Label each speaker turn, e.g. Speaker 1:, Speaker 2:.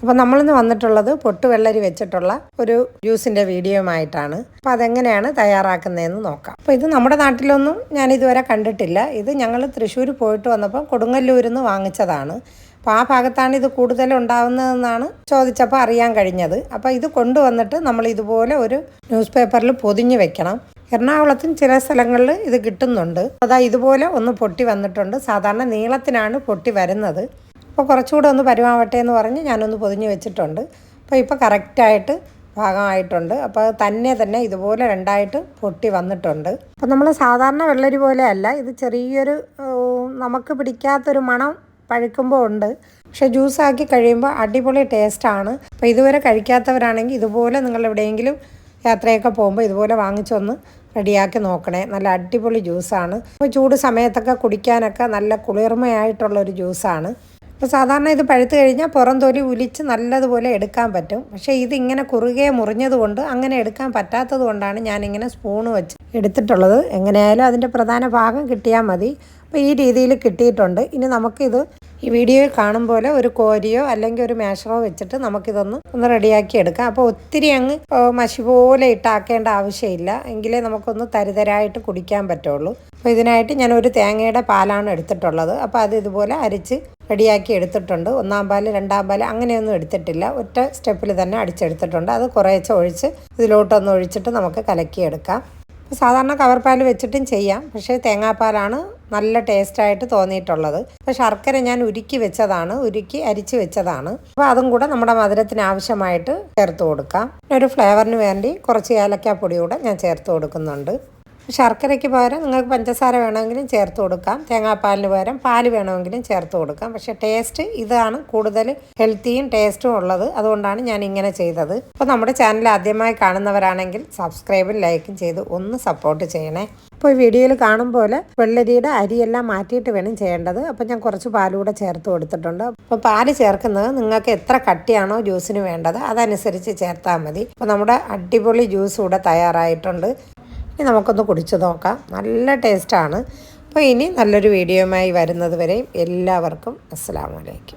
Speaker 1: അപ്പോൾ നമ്മളിന്ന് വന്നിട്ടുള്ളത് പൊട്ടുവെള്ളരി വെച്ചിട്ടുള്ള ഒരു ജ്യൂസിന്റെ വീഡിയോയുമായിട്ടാണ്. അപ്പോൾ അതെങ്ങനെയാണ് തയ്യാറാക്കുന്നതെന്ന് നോക്കാം. അപ്പോൾ ഇത് നമ്മുടെ നാട്ടിലൊന്നും ഞാൻ ഇതുവരെ കണ്ടിട്ടില്ല. ഇത് ഞങ്ങൾ തൃശ്ശൂർ പോയിട്ട് വന്നപ്പോൾ കൊടുങ്ങല്ലൂരിൽ നിന്ന് വാങ്ങിച്ചതാണ്. അപ്പോൾ ആ ഭാഗത്താണ് ഇത് കൂടുതൽ ഉണ്ടാവുന്നതെന്നാണ് ചോദിച്ചപ്പോൾ അറിയാൻ കഴിഞ്ഞത്. അപ്പോൾ ഇത് കൊണ്ടുവന്നിട്ട് നമ്മൾ ഇതുപോലെ ഒരു ന്യൂസ് പേപ്പറിൽ പൊതിഞ്ഞ് വെക്കണം. എറണാകുളത്തും ചില സ്ഥലങ്ങളിൽ ഇത് കിട്ടുന്നുണ്ട്. അതാ ഇതുപോലെ ഒന്ന് പൊട്ടി വന്നിട്ടുണ്ട്. സാധാരണ നീളത്തിനാണ് പൊട്ടി വരുന്നത്. അപ്പോൾ കുറച്ചുകൂടെ ഒന്ന് പരുവാവട്ടെ എന്ന് പറഞ്ഞ് ഞാനൊന്ന് പൊതിഞ്ഞ് വെച്ചിട്ടുണ്ട്. അപ്പോൾ ഇപ്പോൾ കറക്റ്റായിട്ട് ഭാഗമായിട്ടുണ്ട് അപ്പോൾ തന്നെ തന്നെ ഇതുപോലെ രണ്ടായിട്ട് പൊട്ടി വന്നിട്ടുണ്ട്. അപ്പോൾ നമ്മൾ സാധാരണ വെള്ളരി പോലെ അല്ല ഇത് ചെറിയൊരു നമുക്ക് പിടിക്കാത്തൊരു മണം പഴുക്കുമ്പോൾ ഉണ്ട്. പക്ഷേ ജ്യൂസാക്കി കഴിയുമ്പോൾ അടിപൊളി ടേസ്റ്റാണ്. അപ്പോൾ ഇതുവരെ കഴിക്കാത്തവരാണെങ്കിൽ ഇതുപോലെ നിങ്ങൾ എവിടെയെങ്കിലും യാത്രയൊക്കെ പോകുമ്പോൾ ഇതുപോലെ വാങ്ങിച്ചൊന്ന് റെഡിയാക്കി നോക്കണേ. നല്ല അടിപൊളി ജ്യൂസാണ്. അപ്പോൾ ചൂട് സമയത്തൊക്കെ കുടിക്കാനൊക്കെ നല്ല കുളിർമയായിട്ടുള്ള ഒരു ജ്യൂസാണ്. അപ്പോൾ സാധാരണ ഇത് പഴുത്ത് കഴിഞ്ഞാൽ പുറം തൊലി ഉലിച്ച് നല്ലതുപോലെ എടുക്കാൻ പറ്റും. പക്ഷേ ഇതിങ്ങനെ കുറുകെ മുറിഞ്ഞതുകൊണ്ട് അങ്ങനെ എടുക്കാൻ പറ്റാത്തത് കൊണ്ടാണ് ഞാനിങ്ങനെ സ്പൂണ് വെച്ച് എടുത്തിട്ടുള്ളത്. എങ്ങനെയായാലും അതിന്റെ പ്രധാന ഭാഗം കിട്ടിയാൽ മതി. അപ്പോൾ ഈ രീതിയിൽ കിട്ടിയിട്ടുണ്ട്. ഇനി നമുക്കിത് ഈ വീഡിയോയിൽ കാണും പോലെ ഒരു കോരിയോ അല്ലെങ്കിൽ ഒരു മേഷറോ വെച്ചിട്ട് നമുക്കിതൊന്ന് ഒന്ന് റെഡിയാക്കി എടുക്കാം. അപ്പോൾ ഒത്തിരി അങ്ങ് മഷി പോലെ ഇട്ടാക്കേണ്ട ആവശ്യമില്ല. എങ്കിലേ നമുക്കൊന്ന് തരിതരായിട്ട് കുടിക്കാൻ പറ്റുള്ളൂ. അപ്പോൾ ഇതിനായിട്ട് ഞാൻ ഒരു തേങ്ങയുടെ പാലാണ് എടുത്തിട്ടുള്ളത്. അപ്പോൾ അത് ഇതുപോലെ അരിച്ച് റെഡിയാക്കി എടുത്തിട്ടുണ്ട്. ഒന്നാം പാൽ രണ്ടാം പാൽ അങ്ങനെയൊന്നും എടുത്തിട്ടില്ല. ഒറ്റ സ്റ്റെപ്പിൽ തന്നെ അടിച്ചെടുത്തിട്ടുണ്ട്. അത് കുറേശ്ശെ ഒഴിച്ച് ഇതിലോട്ടൊന്ന് ഒഴിച്ചിട്ട് നമുക്ക് കലക്കിയെടുക്കാം. സാധാരണ കവർ പാൽ വെച്ചിട്ടും ചെയ്യാം. പക്ഷേ തേങ്ങാപ്പാലാണ് നല്ല ടേസ്റ്റായിട്ട് തോന്നിയിട്ടുള്ളത്. അപ്പോൾ ശർക്കര ഞാൻ ഉരുക്കി വെച്ചതാണ്. ഉരുക്കി അരിച്ച് വെച്ചതാണ്. അപ്പോൾ അതും കൂടെ നമ്മുടെ മധുരത്തിന് ആവശ്യമായിട്ട് ചേർത്ത് കൊടുക്കാം. ഒരു ഫ്ലേവറിന് വേണ്ടി കുറച്ച് ഏലക്കാപ്പൊടി കൂടെ ഞാൻ ചേർത്ത് കൊടുക്കുന്നുണ്ട്. ശർക്കരയ്ക്ക് പകരം നിങ്ങൾക്ക് പഞ്ചസാര വേണമെങ്കിലും ചേർത്ത് കൊടുക്കാം. തേങ്ങാപ്പാലിന് പകരം പാൽ വേണമെങ്കിലും ചേർത്ത് കൊടുക്കാം. പക്ഷെ ടേസ്റ്റ് ഇതാണ് കൂടുതൽ ഹെൽത്തിയും ടേസ്റ്റും ഉള്ളത്. അതുകൊണ്ടാണ് ഞാൻ ഇങ്ങനെ ചെയ്തത്. അപ്പോൾ നമ്മുടെ ചാനൽ ആദ്യമായി കാണുന്നവരാണെങ്കിൽ സബ്സ്ക്രൈബും ലൈക്കും ചെയ്ത് ഒന്ന് സപ്പോർട്ട് ചെയ്യണേ. അപ്പോൾ ഈ വീഡിയോയിൽ കാണും പോലെ വെള്ളരിയുടെ അരിയെല്ലാം മാറ്റിയിട്ട് വേണം ചെയ്യേണ്ടത്. അപ്പോൾ ഞാൻ കുറച്ച് പാലൂടെ ചേർത്ത് കൊടുത്തിട്ടുണ്ട്. അപ്പോൾ പാൽ ചേർക്കുന്നത് നിങ്ങൾക്ക് എത്ര കട്ടിയാണോ ജ്യൂസിന് വേണ്ടത് അതനുസരിച്ച് ചേർത്താൽ മതി. അപ്പോൾ നമ്മുടെ അടിപൊളി ജ്യൂസ് ഇവിടെ തയ്യാറായിട്ടുണ്ട്. ഇനി നമുക്കൊന്ന് കുടിച്ച് നോക്കാം. നല്ല ടേസ്റ്റാണ്. അപ്പോൾ ഇനി നല്ലൊരു വീഡിയോയുമായി വരുന്നത് വരെയും എല്ലാവർക്കും അസ്സാം വലൈക്കും